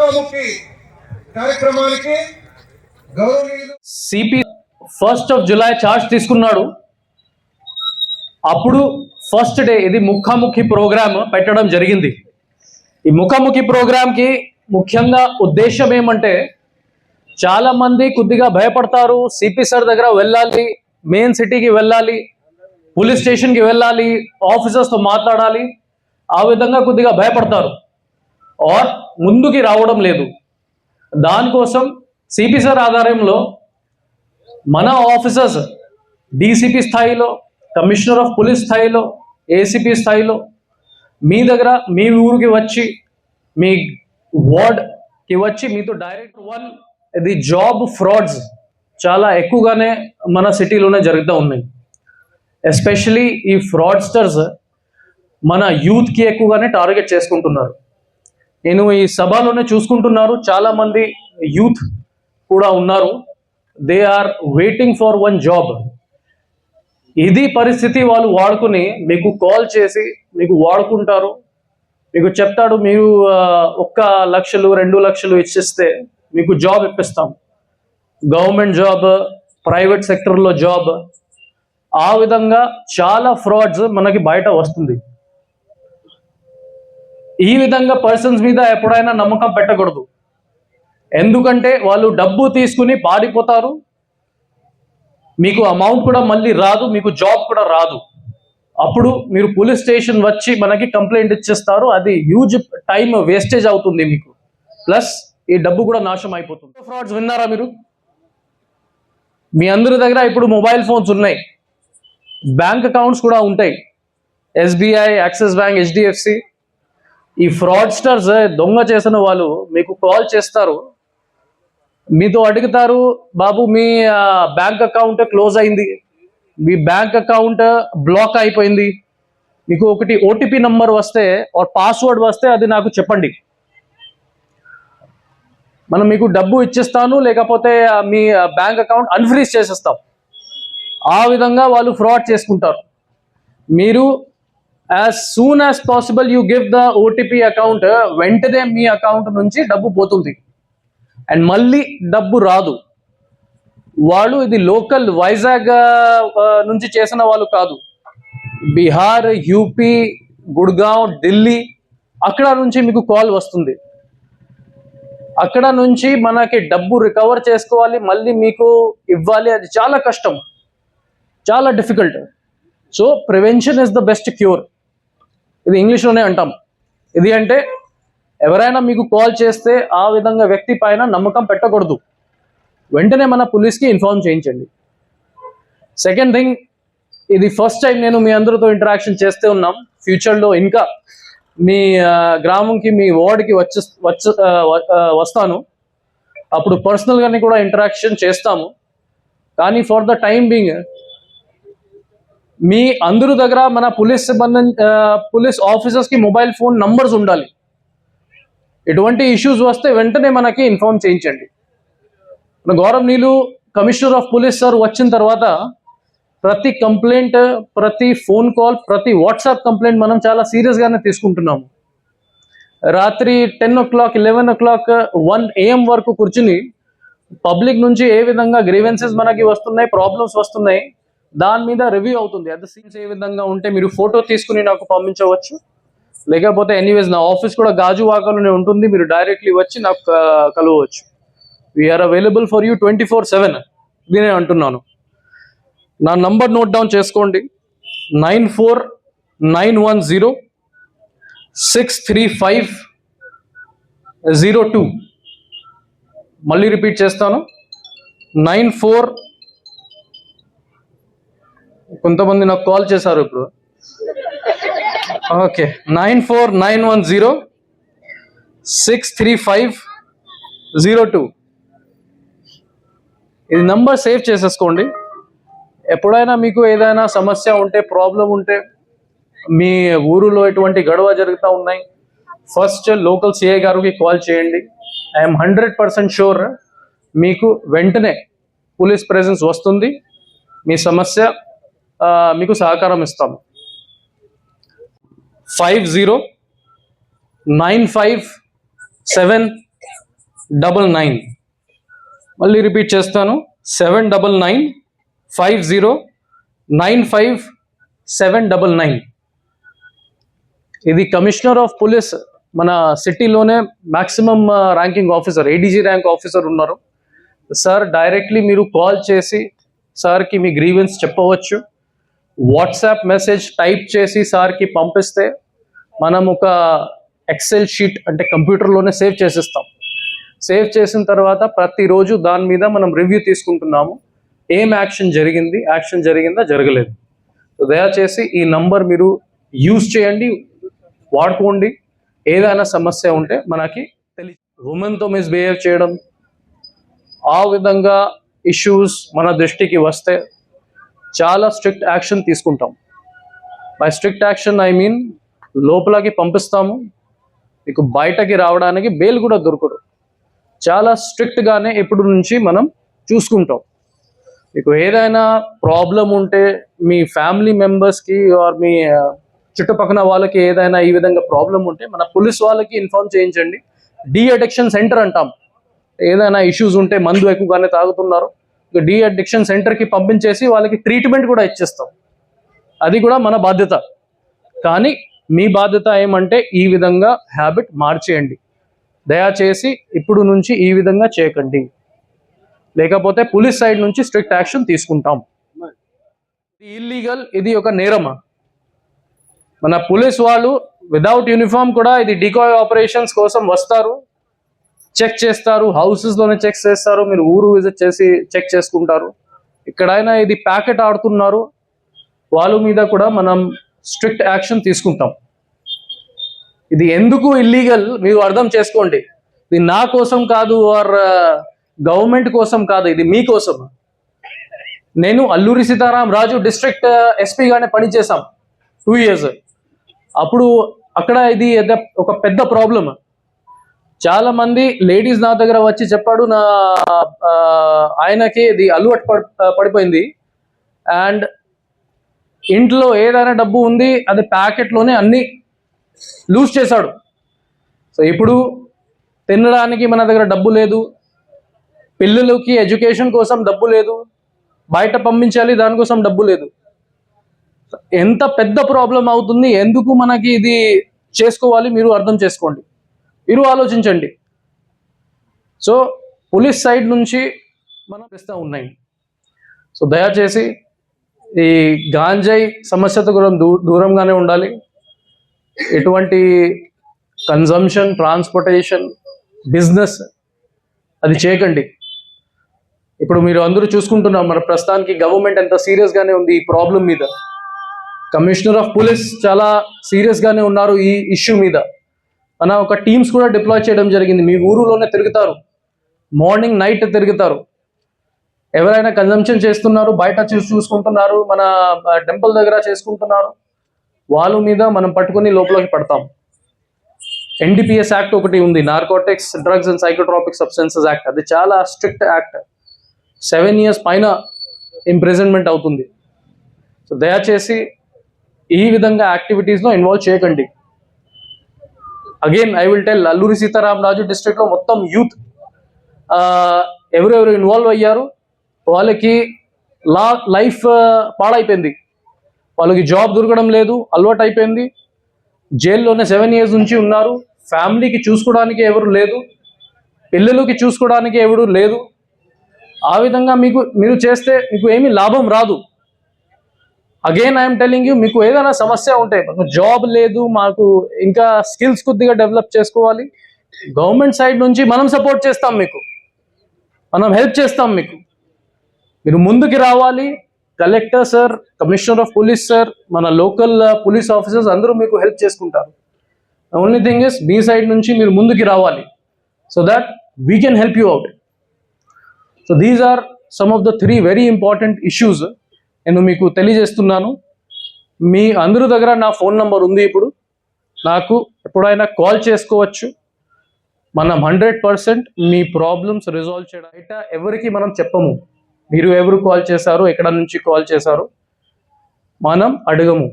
ముఖాముఖి కార్యక్రమానికి గౌరవనీయులు CP first of July charge తీసుకున్నాడు. అప్పుడు ఫస్ట్ డే ఇది ముఖాముఖి ప్రోగ్రామ్ పెట్టడం జరిగింది. ఈ ముఖాముఖి ప్రోగ్రామ్కి ముఖ్యంగా ఉద్దేశం ఏమంటే చాలా మంది కొద్దిగా భయపడతారు. సిపి సార్ దగ్గర వెళ్ళాలి మెయిన్ సిటీకి వెళ్ళాలి పోలీస్ స్టేషన్కి వెళ్ళాలి ఆఫీసర్స్తో మాట్లాడాలి. ఆ విధంగా కొద్దిగా భయపడతారు. ఆర్ ముందుకి రావడం లేదు. దానికోసం సిపి సార్ ఆధారంలో మన ఆఫీసర్స్ డీసీపీ స్థాయిలో కమిషనర్ ఆఫ్ పోలీస్ స్థాయిలో ఏసీపీ స్థాయిలో మీ దగ్గర మీ ఊరికి వచ్చి మీ వార్డ్కి వచ్చి మీతో డైరెక్ట్ వన్ ఇది జాబ్ ఫ్రాడ్స్ చాలా ఎక్కువగానే మన సిటీలోనే జరుగుతూ ఉన్నాయి. ఎస్పెషలీ ఈ ఫ్రాడ్స్టర్స్ మన యూత్కి ఎక్కువగానే టార్గెట్ చేసుకుంటున్నారు. నేను ఈ సభలోనే చూసుకుంటున్నారు. చాలా మంది యూత్ కూడా ఉన్నారు. They are waiting for one job ఇది పరిస్థితి వాళ్ళు వాడుకుని మీకు కాల్ చేసి మీకు వాడుకుంటారు. మీకు చెప్తాడు మీరు ఒక్క లక్షలు రెండు లక్షలు ఇచ్చిస్తే మీకు జాబ్ ఇప్పిస్తాం. గవర్నమెంట్ జాబ్ ప్రైవేట్ సెక్టర్లో జాబ్ ఆ విధంగా చాలా ఫ్రాడ్స్ మనకి బయట వస్తుంది. ఈ విధంగా పర్సన్స్ మీద ఎప్పుడైనా నమ్మకం పెట్టకూడదు. ఎందుకంటే వాళ్ళు డబ్బు తీసుకుని పారిపోతారు. మీకు అమౌంట్ కూడా మళ్ళీ రాదు మీకు జాబ్ కూడా రాదు. అప్పుడు మీరు పోలీస్ స్టేషన్ వచ్చి మనకి కంప్లైంట్ ఇచ్చేస్తారు. అది హ్యూజ్ టైం వేస్టేజ్ అవుతుంది మీకు. ప్లస్ ఈ డబ్బు కూడా నాశం అయిపోతుంది. ఫ్రాడ్స్ విన్నారా మీరు? మీ అందరి దగ్గర ఇప్పుడు మొబైల్ ఫోన్స్ ఉన్నాయి. బ్యాంక్ అకౌంట్స్ కూడా ఉంటాయి. ఎస్బీఐ యాక్సిస్ బ్యాంక్ హెచ్డిఎఫ్సి ఈ ఫ్రాడ్స్టర్స్ దొంగ చేసిన వాళ్ళు మీకు కాల్ చేస్తారు. మీతో అడుగుతారు బాబు మీ బ్యాంక్ అకౌంట్ క్లోజ్ అయింది. మీ బ్యాంక్ అకౌంట్ బ్లాక్ అయిపోయింది. మీకు ఒకటి ఓటీపీ నంబర్ వస్తే ఆర్ పాస్వర్డ్ వస్తే అది నాకు చెప్పండి. మనం మీకు డబ్బు ఇచ్చేస్తాను లేకపోతే మీ బ్యాంక్ అకౌంట్ అన్ఫ్రీజ్ చేసేస్తాం. ఆ విధంగా వాళ్ళు ఫ్రాడ్ చేసుకుంటారు. మీరు as soon as possible you give the OTP account వెంటనే మీ అకౌంట్ నుంచి డబ్బు పోతుంది. అండ్ మళ్ళీ డబ్బు రాదు. వాళ్ళు ఇది లోకల్ వైజాగ్ నుంచి చేసిన వాళ్ళు కాదు. బీహార్ యూపీ గుడ్గావ్ ఢిల్లీ అక్కడ నుంచి మీకు కాల్ వస్తుంది. అక్కడ నుంచి మనకి డబ్బు రికవర్ చేసుకోవాలి మళ్ళీ మీకు ఇవ్వాలి అది చాలా కష్టం. చాలా difficult so prevention is the best cure ఇది ఇంగ్లీష్లోనే అంటాం. ఇది అంటే ఎవరైనా మీకు కాల్ చేస్తే ఆ విధంగా వ్యక్తి పైన నమ్మకం పెట్టకూడదు. వెంటనే మన పోలీస్కి ఇన్ఫార్మ్ చేయించండి. సెకండ్ థింగ్ ఇది ఫస్ట్ టైం నేను మీ అందరితో ఇంటరాక్షన్ చేస్తే ఉన్నాం. ఫ్యూచర్లో ఇంకా మీ గ్రామంకి మీ వార్డ్కి వచ్చి వచ్చ వస్తాను. అప్పుడు పర్సనల్గానే కూడా ఇంటరాక్షన్ చేస్తాము. కానీ ఫర్ ద టైం బీయింగ్ మీ అందరి దగ్గర మన పోలీస్ సిబ్బంది పోలీస్ ఆఫీసర్స్కి మొబైల్ ఫోన్ నంబర్స్ ఉండాలి. ఎటువంటి ఇష్యూస్ వస్తే వెంటనే మనకి ఇన్ఫార్మ్ చేయించండి. మన గౌరవనీయులు కమిషనర్ ఆఫ్ పోలీస్ సార్ వచ్చిన తర్వాత ప్రతి కంప్లైంట్ ప్రతి ఫోన్ కాల్ ప్రతి వాట్సాప్ కంప్లైంట్ మనం చాలా సీరియస్గానే తీసుకుంటున్నాము. రాత్రి ten o'clock eleven o'clock one AM వరకు కూర్చుని పబ్లిక్ నుంచి ఏ విధంగా గ్రీవెన్సెస్ మనకి వస్తున్నాయి ప్రాబ్లమ్స్ వస్తున్నాయి దాని మీద రివ్యూ అవుతుంది. అట్ ద సీన్స్ ఏ విధంగా ఉంటే మీరు ఫోటో తీసుకుని నాకు పంపించవచ్చు. లేకపోతే ఎనీవేస్ నా ఆఫీస్ కూడా గాజువాకలోనే ఉంటుంది. మీరు డైరెక్ట్లీ వచ్చి నాకు కలవచ్చు we're available for you twenty four seven ఇది నేను అంటున్నాను. నా నంబర్ నోట్ డౌన్ చేసుకోండి. Nine four nine one zero six three five zero two మళ్ళీ రిపీట్ చేస్తాను. నైన్ ఫోర్ కొంతమంది నాకు కాల్ చేశారు ఇప్పుడు. Okay nine four nine one zero six three five zero two. ఇది నంబర్ సేవ్ చేసేసుకోండి. ఎప్పుడైనా మీకు ఏదైనా సమస్య ఉంటే ప్రాబ్లం ఉంటే మీ ఊరిలో ఎటువంటి గొడవ జరుగుతూ ఉన్నాయి ఫస్ట్ లోకల్ సిఐ గారికి కాల్ చేయండి. ఐఎమ్ హండ్రెడ్ పర్సెంట్ షూర్ మీకు వెంటనే పోలీస్ ప్రెజెన్స్ వస్తుంది. మీ సమస్య మీకు సహకారం ఇస్తాము. Five zero nine five seven double nine. మళ్ళీ రిపీట్ చేస్తాను. Seven double nine five zero nine five seven double nine. ఇది కమిషనర్ ఆఫ్ పోలీస్ మన సిటీలోనే maximum ranking officer ADG rank officer ఉన్నారు. సార్ డైరెక్ట్లీ మీరు కాల్ చేసి సార్కి మీ గ్రీవెన్స్ చెప్పవచ్చు. వాట్సాప్ మెసేజ్ టైప్ చేసి సార్కి పంపిస్తే మనం ఒక ఎక్సెల్ షీట్ అంటే కంప్యూటర్లోనే సేవ్ చేసిస్తాం. సేవ్ చేసిన తర్వాత ప్రతిరోజు దాని మీద మనం రివ్యూ తీసుకుంటున్నాము. ఏం యాక్షన్ జరిగింది? యాక్షన్ జరిగిందా? జరగలేదు. సో దయచేసి ఈ నంబర్ మీరు యూజ్ చేయండి వాడుకోండి. ఏదైనా సమస్య ఉంటే మనకి తెలి ఉమెన్తో మిస్బిహేవ్ చేయడం ఆ విధంగా ఇష్యూస్ మన దృష్టికి వస్తే చాలా స్ట్రిక్ట్ యాక్షన్ తీసుకుంటాం. By strict action I mean లోపలకి పంపిస్తాము. మీకు బయటకి రావడానికి బెయిల్ కూడా దొరకదు. చాలా స్ట్రిక్ట్గానే ఇప్పుడు నుంచి మనం చూసుకుంటాం. మీకు ఏదైనా ప్రాబ్లం ఉంటే మీ ఫ్యామిలీ మెంబర్స్కి ఆర్ మీ చుట్టుపక్కల వాళ్ళకి ఏదైనా ఈ విధంగా ప్రాబ్లం ఉంటే మన పోలీస్ వాళ్ళకి ఇన్ఫార్మ్ చేయించండి. డి అడిక్షన్ సెంటర్ అంటాం. ఏదైనా ఇష్యూస్ ఉంటే మందు ఎక్కువగానే తాగుతున్నారు. డి అడిక్షన్ సెంటర్కి పంపించేసి వాళ్ళకి ట్రీట్మెంట్ కూడా ఇచ్చేస్తాం. అది కూడా మన బాధ్యత. కానీ మీ బాధ్యత ఏమంటే ఈ విధంగా హ్యాబిట్ మార్చేయండి. దయచేసి ఇప్పుడు నుంచి ఈ విధంగా చేయకండి. లేకపోతే పోలీస్ సైడ్ నుంచి స్ట్రిక్ట్ యాక్షన్ తీసుకుంటాం. ఇల్లీగల్ ఇది ఒక నేరమా. మన పోలీస్ వాళ్ళు విదౌట్ యూనిఫామ్ కూడా ఇది డికాయ్ ఆపరేషన్స్ కోసం వస్తారు. చెక్ చేస్తారు హౌసెస్లోనే చెక్ చేస్తారు మీరు ఊరు విజిట్ చేసి చెక్ చేసుకుంటారు. ఇక్కడైనా ఇది ప్యాకెట్ ఆడుతున్నారు వాళ్ళ మీద కూడా మనం స్ట్రిక్ట్ యాక్షన్ తీసుకుంటాం. ఇది ఎందుకు ఇల్లీగల్ మీరు అర్థం చేసుకోండి. ఇది నా కోసం కాదు ఆర్ గవర్నమెంట్ uh, కోసం కాదు ఇది మీ కోసం. నేను అల్లూరి సీతారాం రాజు డిస్ట్రిక్ట్ ఎస్పీగానే uh, పనిచేశాం టూ ఇయర్స్ అప్పుడు అక్కడ ఇది ఒక పెద్ద ప్రాబ్లం చాలా మంది లేడీస్ నా దగ్గర వచ్చి చెప్పాడు నా ఆయనకి ఇది అలవాటు పడిపోయింది. అండ్ ఇంట్లో ఏదైనా డబ్బు ఉంది అది ప్యాకెట్లోనే అన్ని లూజ్ చేశాడు. సో ఇప్పుడు తినడానికి మన దగ్గర డబ్బు లేదు పిల్లలకి ఎడ్యుకేషన్ కోసం డబ్బు లేదు బయట పంపించాలి దానికోసం డబ్బు లేదు. ఎంత పెద్ద ప్రాబ్లం అవుతుంది ఎందుకు మనకి ఇది చేసుకోవాలి మీరు అర్థం చేసుకోండి. మీరు ఆలోచించండి. సో పోలీస్ సైడ్ నుంచి మనం ఇస్తూ ఉన్నాయి. సో దయచేసి ఈ గాంజాయి సమస్యతో కూడా దూ దూరంగానే ఉండాలి. ఎటువంటి కన్జంప్షన్ ట్రాన్స్పోర్టేషన్ బిజినెస్ అది చేయకండి. ఇప్పుడు మీరు అందరూ చూసుకుంటున్నారు మన ప్రస్తుతానికి గవర్నమెంట్ ఎంత సీరియస్గానే ఉంది ఈ ప్రాబ్లం మీద. కమిషనర్ ఆఫ్ పోలీస్ చాలా సీరియస్గానే ఉన్నారు ఈ ఇష్యూ మీద. మన ఒక టీమ్స్ కూడా డిప్లాయ్ చేయడం జరిగింది. మీ ఊరులోనే తిరుగుతారు. మార్నింగ్ నైట్ తిరుగుతారు. ఎవరైనా కన్జంప్షన్ చేస్తున్నారు బయట చూసి చూసుకుంటున్నారు మన టెంపుల్ దగ్గర చేసుకుంటున్నారు వాళ్ళ మీద మనం పట్టుకుని లోపలికి పడతాం. ఎన్డీపీఎస్ యాక్ట్ ఒకటి ఉంది. Narcotics drugs and psychotropic substances act అది చాలా స్ట్రిక్ట్ యాక్ట్ సెవెన్ ఇయర్స్ పైన ఇంప్రెజన్మెంట్ అవుతుంది. సో దయచేసి ఈ విధంగా యాక్టివిటీస్లో ఇన్వాల్వ్ చేయకండి. Again I will tell Alluri Sitaram Raju డిస్ట్రిక్ట్లో మొత్తం యూత్ ఎవరెవరు ఇన్వాల్వ్ అయ్యారు? వాళ్ళకి లా లైఫ్ పాడైపోయింది. వాళ్ళకి జాబ్ దొరకడం లేదు అలవాటు అయిపోయింది. జైల్లోనే సెవెన్ ఇయర్స్ నుంచి ఉన్నారు. ఫ్యామిలీకి చూసుకోవడానికి ఎవరు లేదు. పిల్లలకి చూసుకోవడానికి ఎవరు లేదు. ఆ విధంగా మీకు మీరు చేస్తే మీకు ఏమీ లాభం రాదు. అగైన్ ఐఎమ్ టెలింగ్ యూ మీకు ఏదైనా సమస్య ఉంటే మాకు జాబ్ లేదు మాకు ఇంకా స్కిల్స్ కొద్దిగా డెవలప్ చేసుకోవాలి. గవర్నమెంట్ సైడ్ నుంచి మనం సపోర్ట్ చేస్తాం మీకు. మనం హెల్ప్ చేస్తాం మీకు. మీరు ముందుకు రావాలి. Collector sir commissioner of police sir మన లోకల్ పోలీస్ ఆఫీసర్స్ అందరూ మీకు హెల్ప్ చేసుకుంటారు. ఓన్లీ థింగ్ ఇస్ మీ సైడ్ నుంచి మీరు ముందుకు రావాలి. So that we can help you out so these are some of the three very important issues నేను మీకు తెలియజేస్తున్నాను. మీ అందరి దగ్గర నా ఫోన్ నంబర్ ఉంది ఇప్పుడు. నాకు ఎప్పుడైనా కాల్ చేసుకోవచ్చు. మనం హండ్రెడ్ పర్సెంట్ మీ ప్రాబ్లమ్స్ రిజాల్వ్ చేయడం బయట ఎవరికి మనం చెప్పము. మీరు ఎవరు కాల్ చేశారు ఎక్కడ నుంచి కాల్ చేశారు మనం అడగము.